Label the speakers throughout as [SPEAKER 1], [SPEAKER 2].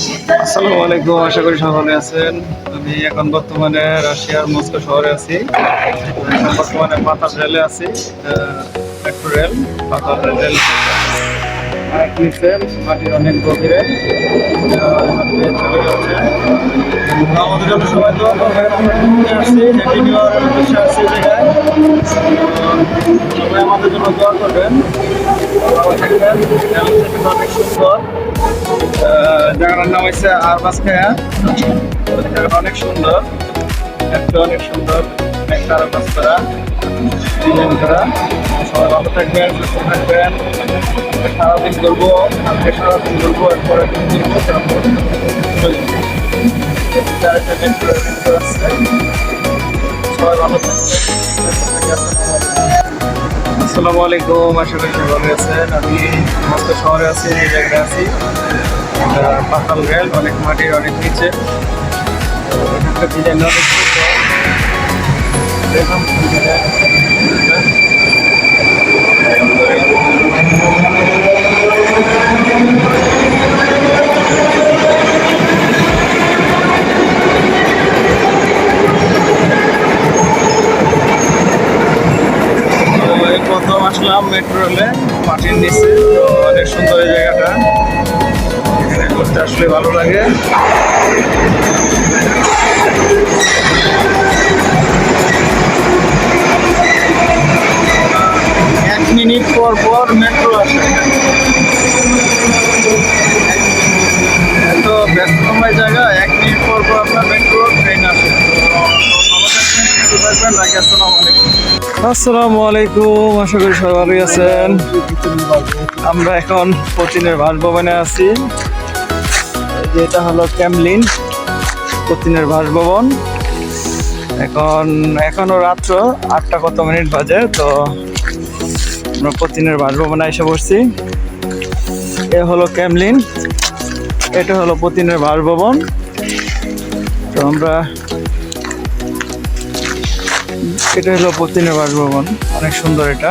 [SPEAKER 1] আসসালামু আলাইকুম, আশা করি সকলে আছেন। আমি এখন বর্তমানে রাশিয়ার মস্কো শহরে আছি। বর্তমানে পাতাল রেলে আছি মেট্রো রেল, পাতাল রেল। মাটির অনেক গভীরে। তো আমাদের জন্য সবাই করবেন আসছি সবাই আমাদের জন্য দোয়া করবেন। অনেক সুন্দর জায়গাটার নাম হচ্ছে আরবাস জায়গাটা অনেক সুন্দর দেখতে অনেক সুন্দর একটা আরবাস ডিজাইন করা সবাই সারাদিন করব সারাদিন করব এরপরে আসসালামু আলাইকুম, আশা করি ভালো আছেন। আমি মস্ত শহরে আছি, এই জায়গায় আছি। পাতাল রেল, অনেক মাটির অনেক নিচে। এখানকার ডিজাইন অনেক। দেখলাম তো এই প্রথম আসলাম মেট্রো রেলে মাটির নিচে, তো অনেক সুন্দর এই জায়গাটা। এখানে ঘুরতে আসলে ভালো লাগে। এক মিনিট পর পর মেট্রো আসে। এত ব্যস্তময় জায়গা, এক মিনিট পর পর আপনার মেট্রো ট্রেন আসে। তো ভালো থাকবেন সুস্থ থাকবেন রাখি আসসালামু আলাইকুম। আসসালামু আলাইকুম, আশা করি সবাই আছেন। আমরা এখন কোচিনের বাসভবনে আছি। যেটা হলো ক্যামলিন কোচিনের বাসভবন এখন, এখনও রাত্র আটটা কত মিনিট বাজে, তো আমরা কোচিনের বাসভবনে এসে পড়ছি। এ হলো ক্যামলিন, এটা হলো পতিনের বাসভবন তো আমরা এটা হলো পতিনের বাসভবন। অনেক সুন্দর এটা।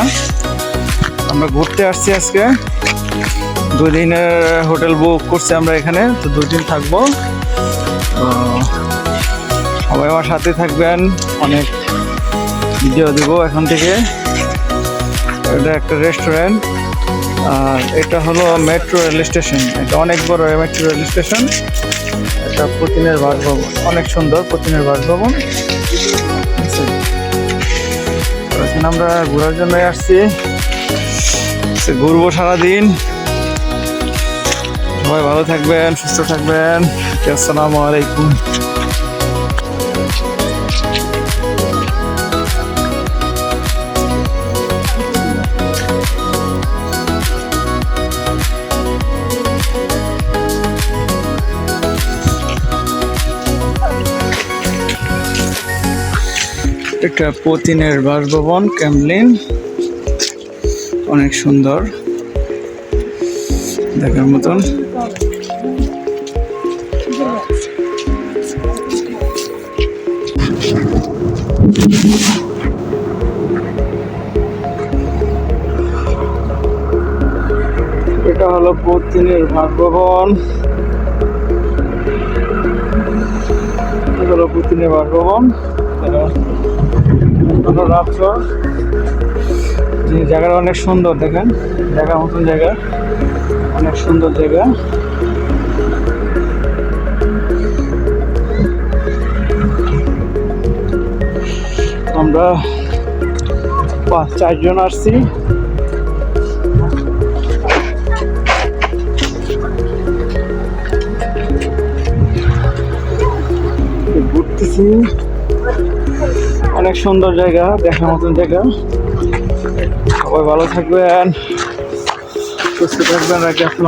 [SPEAKER 1] আমরা ঘুরতে আসছি আজকে। দুই দিনের হোটেল বুক করছি আমরা এখানে, তো দুই দিন থাকব সবাই আমার সাথে থাকবেন। অনেক ভিডিও দিব এখান থেকে। এটা একটা রেস্টুরেন্ট আর এটা হলো মেট্রো রেল স্টেশন এটা অনেক বড় মেট্রো রেল স্টেশন এটা পতিনের বাসভবন। অনেক সুন্দর পতিনের বাসভবন। এখানে আমরা ঘোরার জন্য আসছি। ঘুরবো সারাদিন। সবাই ভালো থাকবেন সুস্থ থাকবেন। আসসালামু আলাইকুম। এটা পতিনের বাসভবন, ক্যামলিন। অনেক সুন্দর। দেখার মতন। এটা হলো পতিনের বাসভবন। এটা হলো পতিনের বাসভবন। জায়গাটা অনেক সুন্দর, দেখেন? দেখার মতন জায়গা। অনেক সুন্দর জায়গা। আমরা পাঁচ, চারজন আসছি। ঘুরতেছি। অনেক সুন্দর জায়গা দেখার মতন জায়গা। সবাই ভালো থাকবেন সুস্থ থাকবেন রাখি